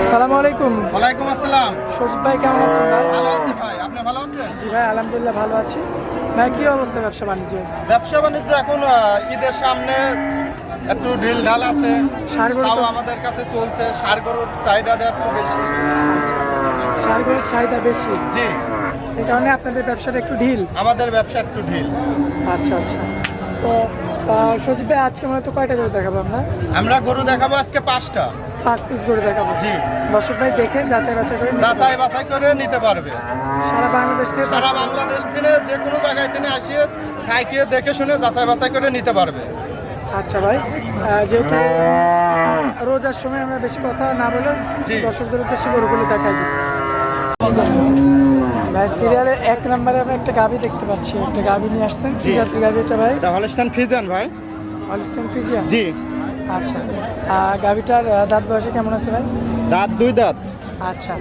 আসসালামু আলাইকুম। ওয়ালাইকুম আসসালাম। সজিব ভাই কেমন আছেন ভাই? ভালো আছি ভাই আপনি ভালো আছেন? জি ভাই আলহামদুলিল্লাহ ভালো আছি। ভাই কি অবস্থা ব্যবসা বাণিজ্য? ব্যবসা বাণিজ্য এখন ঈদের সামনে একটু ঢিল ঢাল আছে। তাও আমাদের কাছে চলছে। সার গরুর চাহিদাটা একটু বেশি। সারগরের চাহিদা বেশি? জি। এই কারণে আপনাদের ব্যবসাটা একটু ঢিল? আমাদের ব্যবসা একটু ঢিল। আচ্ছা আচ্ছা। তো সজিব ভাই আজকে মনে তো কয়টা গরু দেখাবো আমরা? আমরা গরু দেখাবো আজকে পাঁচটা। পাঁচ পিস করে দেখাবো জি। দর্শক ভাই দেখে যাচাই বাছাই করে যাচাই বাছাই করে নিতে পারবে। সারা বাংলাদেশ থেকে সারা বাংলাদেশ থেকে যে কোনো জায়গায় তিনি আসিয়ে থাকিয়ে দেখে শুনে যাচাই বাছাই করে নিতে পারবে। আচ্ছা ভাই যেহেতু রোজার সময় আমরা বেশি কথা না বলে। দর্শকদের উদ্দেশ্যে গরুগুলো দেখাই ভাই সিরিয়ালে এক নম্বরে আমরা একটা গাভি দেখতে পাচ্ছি। একটা গাভি নিয়ে আসছেন। কি। জাতের গাভি এটা ভাই? এটা ফিজান ভাই। হলস্টেন ফ্রিজিয়ান জি। আচ্ছা। গাভিটার দাঁত বয়সে কেমন আছে ভাই? দাঁত দুই দাঁত। আচ্ছা।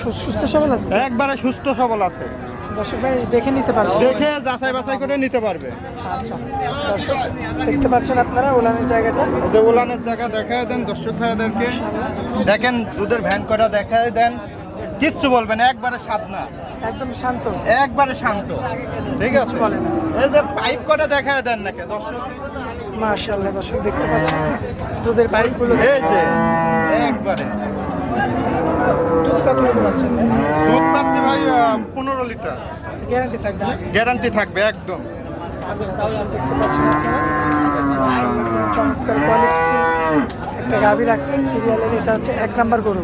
সুস্থ সবল আছে? একবারে সুস্থ সবল আছে। দর্শক ভাই দেখে নিতে পারবে। দেখে যাচাই বাছাই করে নিতে পারবে। আচ্ছা। দর্শক দেখতে পাচ্ছেন আপনারা ওলানের জায়গাটা? যে উলানের জায়গা দেখায় দেন দর্শক ভাইদেরকে। দেখেন দুধের ভ্যান করা দেখায় দেন। কিচ্ছু বলবেন একবারে স্বাদ না। একদম শান্ত। একবারে শান্ত। ঠিক আছে? বলেন এই যে পাইপ কটা দেখায় দেন নাকি? দর্শক মার্শাল্লাহ দর্শক দেখতে পাচ্ছেন দুধের পাইপগুলো এই যে। একবারে। দুধ কত করে পাচ্ছেন? ভাই দুধ পাচ্ছি ভাই পনেরো লিটার। গ্যারান্টি থাকবে গ্যারান্টি থাকবে একদম। আচ্ছা, দেখতে পাচ্ছেন চমৎকার কোয়ালিটি একটা গাভি রাখছে সিরিয়ালের এটা হচ্ছে এক নাম্বার গরু।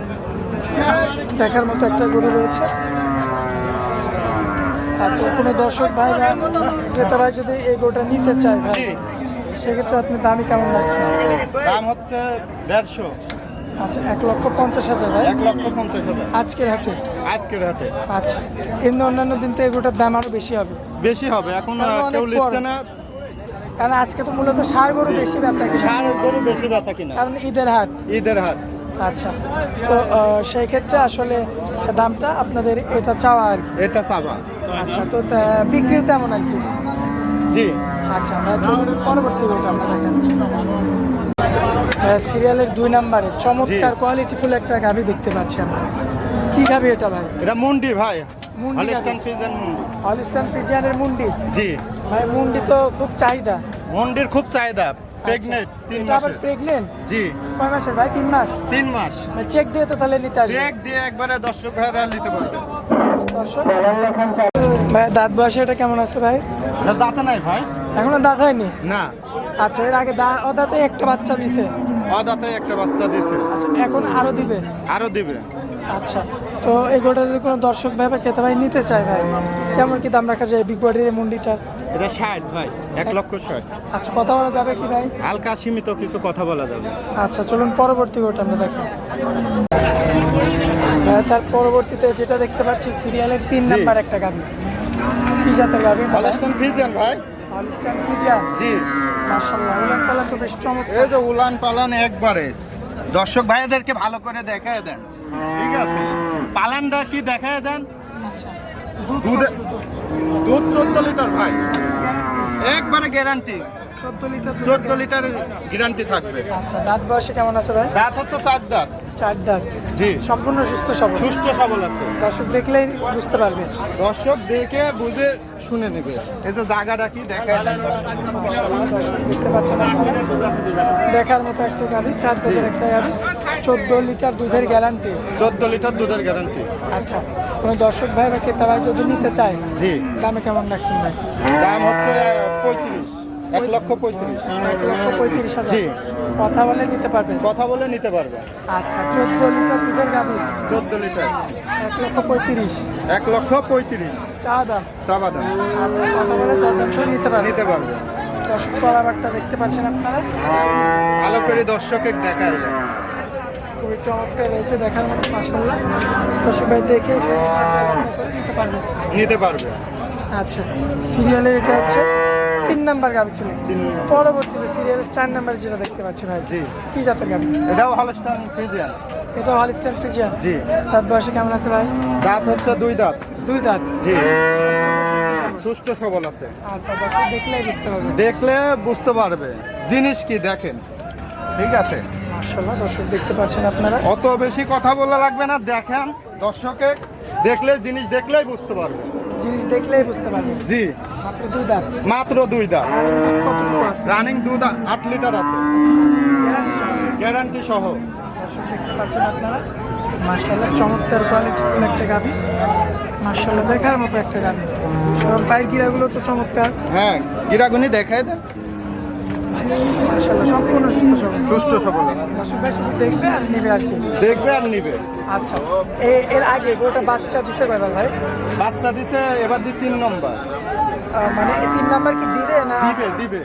দেখার মতো একটা গরু রয়েছে। আর তো কোনো দর্শক ভাই ক্রেতা ভাই যদি এই গরুটা নিতে চায় ভাই সেক্ষেত্রে আপনি দামি কেমন লাগছে? দাম হচ্ছে দেড়শো। আচ্ছা এক লক্ষ পঞ্চাশ হাজার ভাই এক লক্ষ পঞ্চাশ হাজার। আজকের হাটে? আজকের হাটে। আচ্ছা এমনি অন্যান্য দিন তো এগুলোটার দাম আরও বেশি হবে। বেশি হবে এখন কেউ লিখছে না। কারণ আজকে তো মূলত সার গরু বেশি বেচা কিনা। সার গরু বেশি বেচা কিনা। কারণ ঈদের হাট। ঈদের হাট। আচ্ছা তো সেই ক্ষেত্রে আসলে দামটা আপনাদের এটা চাওয়া আর কি। এটা চাওয়া। আচ্ছা তো তা- বিক্রিও তেমন আর কি। জি। আচ্ছা আমরা চলুন পরবর্তী গরুটা আমরা দেখেন সিরিয়ালের দুই নাম্বারে চমৎকার কোয়ালিটিফুল একটা গাভি দেখতে পাচ্ছি আমরা। কি গাভি এটা ভাই? এটা মুন্ডি ভাই। হলিস্টান মুন্ডি। হলিস্টান ফিজিয়ানের মুন্ডি? জি। ভাই মুন্ডি তো খুব চাহিদা। মুন্ডির খুব চাহিদা। প্রেগনেন্ট তিন এটা আবার মাসের। প্রেগনেন্ট জি। কয় মাসের ভাই? তিন মাস? তিন মাস। চেক দিয়ে তো তাহলে নিতে আসবে। চেক দিয়ে একবারে দর্শক ভাইরা নিতে পারবে। দর্শক। ভাই দাঁত বয়সে এটা কেমন আছে ভাই? এটা দাঁতে নাই ভাই। এখনও দাঁত হয়নি? না। আচ্ছা এর আগে ও দাঁতে একটা বাচ্চা দিছে। অদাতে একটা বাচ্চা দিছে। আচ্ছা এখন আরও দিবে? আরও দিবে। আচ্ছা। তো এই গোটা যদি কোনো দর্শক ভাই বা ক্রেতা ভাই নিতে চায় ভাই কেমন কি দাম রাখা যায় বিগ বডির মুন্ডিটার? এটা ষাট ভাই এক লক্ষ ষাট। আচ্ছা কথা বলা যাবে কি ভাই? হালকা সীমিত কিছু কথা বলা যাবে। আচ্ছা চলুন পরবর্তী গোটা আমরা দেখি। তার পরবর্তীতে যেটা দেখতে পাচ্ছি সিরিয়ালের তিন নাম্বার একটা গাভি। কি জাতের গাভি হলিস্টান ফিজেন ভাই। হলিস্টান ফ্রিজিয়ান জি। মাশাআল্লাহ উলান পালান তো বেশ চমৎকার। এই যে উলান পালান একবারে। দর্শক ভাইদেরকে ভালো করে দেখায় দেন। ঠিক পালানটা কি দেখায় দেন? আচ্ছা। দুধে দুধ চোদ্দ লিটার। ভাই। একবারে গ্যারান্টি চোদ্দ লিটার দুধ লিটার গ্যারান্টি থাকবে। আচ্ছা দাঁত বয়সে কেমন আছে ভাই? দাঁত হচ্ছে চার দাঁত। চার দাঁত। জি। সম্পূর্ণ সুস্থ সবল। সুস্থ সবল আছে। দর্শক দেখলেই বুঝতে পারবে। দর্শক দেখে বুঝে শুনে নেবে। এই যে জায়গাটা কি দর্শক। দেখতে পাচ্ছেন দেখার মতো একটা গাড়ি চার দুধের একটা গাড়ি। চোদ্দ লিটার দুধের গ্যারান্টি? চোদ্দ লিটার দুধের গ্যারান্টি। আচ্ছা কোনো দর্শক ভাই বা ক্রেতা ভাই যদি নিতে চায় জি। দামে কেমন রাখছেন ভাই? দাম হচ্ছে পঁয়ত্রিশ এক লক্ষ পঁয়ত্রিশ। এক লক্ষ পঁয়ত্রিশ হাজার। জি। কথা বলে নিতে পারবেন কথা বলে নিতে পারবে। আচ্ছা চোদ্দ লিটার দুধের গাড়ি চোদ্দ লিটার। এক লক্ষ পঁয়ত্রিশ। এক লক্ষ পঁয়ত্রিশ। চা দাম? চাবা দাম। আচ্ছা কথা বলে দরদাম নিতে পারবেন নিতে পারবে। দর্শক কলাবারটা দেখতে পাচ্ছেন আপনারা? ভালো করে দর্শকের দেখায়। দেন। খুবই চমৎকার রয়েছে দেখার মতো মাসাল্লাহ দর্শক ভাই দেখে নিতে পারবেন নিতে পারবে। আচ্ছা সিরিয়ালে এটা হচ্ছে তিন নাম্বার গাবি ছিল। পরবর্তীতে সিরিয়ালের চার নাম্বারে যেটা দেখতে পাচ্ছি ভাই জি। কি জাতের গাবি? এটাও হলস্টান ফিজিয়ান এটা হলিস্টান ফ্রিজিয়ান জি। তার বয়সে কেমন আছে ভাই? দাঁত হচ্ছে দুই দাঁত। দুই দাঁত। জি। সুস্থ সবল আছে। আচ্ছা দেখলেই বুঝতে পারবে। দেখলে বুঝতে পারবে। জিনিস কি দেখেন? ঠিক আছে? মাশাল্লাহ দর্শক দেখতে পাচ্ছেন আপনারা। অত বেশি কথা বলা লাগবে না দেখেন দর্শকে দেখলে জিনিস দেখলেই বুঝতে পারবে। জিনিস দেখলেই বুঝতে পারবেন জি। মাত্র দুই দাঁত। মাত্র দুই আছে? রানিং দুধ আট লিটার আছে। গ্যারান্টি সহ। দর্শক দেখতে পাচ্ছেন আপনারা। মাশাল্লাহ চমৎকার কোয়ালিটিফুল একটা গাভি। মাশাল্লাহ দেখার মতো একটা গাভি। এবং পায়ের গিরাগুলো তো চমৎকার। হ্যাঁ গিরাগুনি দেখায় দেন। মাশাল্লাহ সম্পূর্ণ সুস্থ সবল। সুস্থ সবল। দর্শক ভাই শুধু দেখবে আর নেবে আর কি? দেখবে আর নিবে। আচ্ছা এর আগে গোটা বাচ্চা দিছে কয়বার ভাই? বাচ্চা দিছে এবার দি তিন নম্বর। মানে এই তিন নাম্বার কি দিবে না? দিবে দিবে।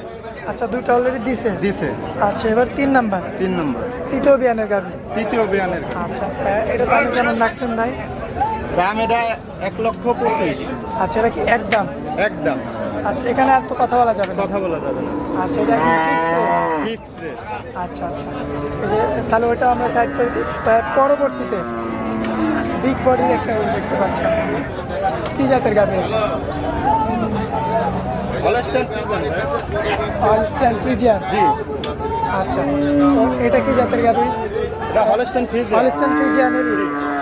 আচ্ছা দুইটা অলরেডি দিছে? দিছে। আচ্ছা এবার তিন নাম্বার? তিন নম্বর। তৃতীয় বিয়ানের গাভি? তৃতীয় বিয়ানের আচ্ছা এটা দাম কেমন রাখছেন ভাই? দাম এটা এক লক্ষ পঁচিশ। আচ্ছা এটা কি একদম? একদম। আচ্ছা এখানে আর তো কথা বলা যাবে না? কথা বলা যাবে না। আচ্ছা এটা ফিক্স রেট আচ্ছা আচ্ছা। তাহলে ওটা আমরা সাইড করে দিই। পরবর্তীতে বিগ বডির একটা গরু দেখতে পাচ্ছি। কি জাতের গাভি হলস্টাইন ফ্রিজিয়ান জি। আচ্ছা তো এটা কি জাতের গাভি? এটা হলস্টাইন ফিজ অলস্টাইন ফ্রিজিয়ানেরই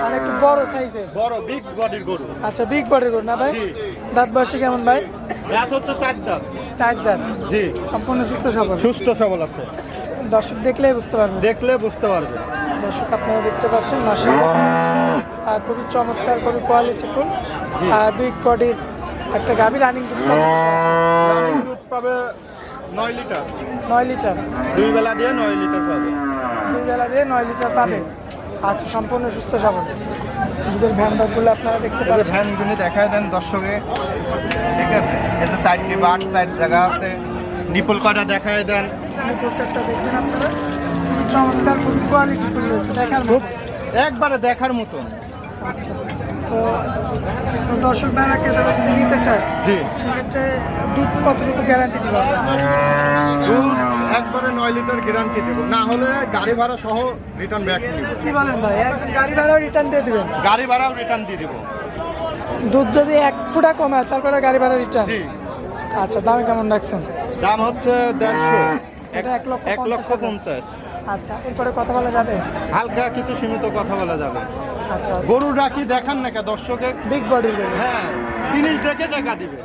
মানে একটু বড় সাইজের বড় বিগ বডির গরু। আচ্ছা বিগ বডির গরু না ভাই। দাঁত বয়সে কেমন ভাই? রাত হচ্ছে চার দাম চার দাঁত। জি। সম্পূর্ণ সুস্থ সবল। সুস্থ সবল আছে। দর্শক দেখলেই বুঝতে পারবে দেখলে বুঝতে পারবে দর্শক আপনারা দেখতে পাচ্ছেন মাসে আর খুবই চমৎকার খুবই কোয়ালিটিফুল বিগ বডির একটা গাভি রানিং রানিং দুধ পাবে নয় লিটার। নয় লিটার। দুই বেলা দিয়ে নয় লিটার পাবে। দুই বেলা দিয়ে নয় লিটার পাবে। আচ্ছা সম্পূর্ণ সুস্থ সবল। দুধের ভ্যানগুলো আপনারা দেখতে পাচ্ছেন। ভ্যানগুলি দেখায় দেন দর্শকে ঠিক আছে? এই যে সাইডটি বাট সাইড জায়গা আছে নিপুল কটা দেখায় দেন। দেখবেন আপনারা। খুবই চমৎকার খুবই দেখার খুব একবারে দেখার মতন। আচ্ছা তো দর্শক ভাইরা যদি নিতে চায় জি। সেক্ষেত্রে দুধ কতটুকু গ্যারান্টি দিবে দুধ একবারে নয় লিটার গ্যারান্টি দেবো। না হলে গাড়ি ভাড়া সহ রিটার্ন ব্যাক কি বলেন ভাই? একদম গাড়ি ভাড়াও রিটার্ন দিয়ে দিবেন? গাড়ি ভাড়াও রিটার্ন দিয়ে দিব। দুধ যদি এক ফুটা কমায় তারপরে গাড়ি ভাড়া রিটার্ন জি। আচ্ছা দাম কেমন রাখছেন? দাম হচ্ছে দেড়শো। এটা এক লক্ষ এক লক্ষ পঞ্চাশ আচ্ছা এরপরে কথা বলা যাবে? হালকা কিছু সীমিত কথা বলা যাবে। আচ্ছা। গরু রাখি দেখান না কে দর্শকে বিগ বডি হ্যাঁ জিনিস দেখে টাকা দিবে।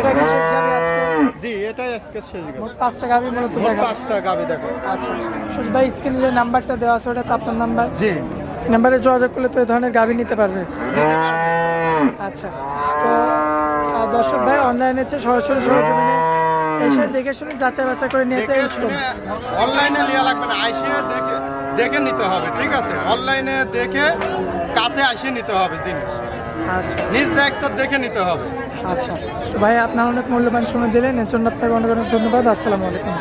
এটা কি শেষ গাবি আজকে? জি এটাই আজকে শেষ গাবি। মোট পাঁচটা গাবি মূলত দেখা পাঁচটা গাবি দেখো। আচ্ছা। সুজ ভাই স্ক্রিনে যে নাম্বারটা দেওয়া আছে ওটা তো আপনার নাম্বার? জি। নাম্বারে যোগাযোগ করলে তো এই ধরনের গাবি নিতে পারবে। আচ্ছা। তো দর্শক ভাই অনলাইনে হচ্ছে সরাসরি সরজমিনে এসে দেখে শুনে যাচাই বাছাই করে নিয়ে অনলাইনে লিয়া লাগবে না আইসে দেখে দেখে নিতে হবে ঠিক আছে? অনলাইনে দেখে কাছে আসে নিতে হবে জিনিস। আচ্ছা। নিজ দায়িত্ব দেখে নিতে হবে। আচ্ছা। ভাই, আপনার অনেক মূল্যবান সময় দিলেন এর জন্য আপনাকে অনেক অনেক ধন্যবাদ। আসসালামু আলাইকুম।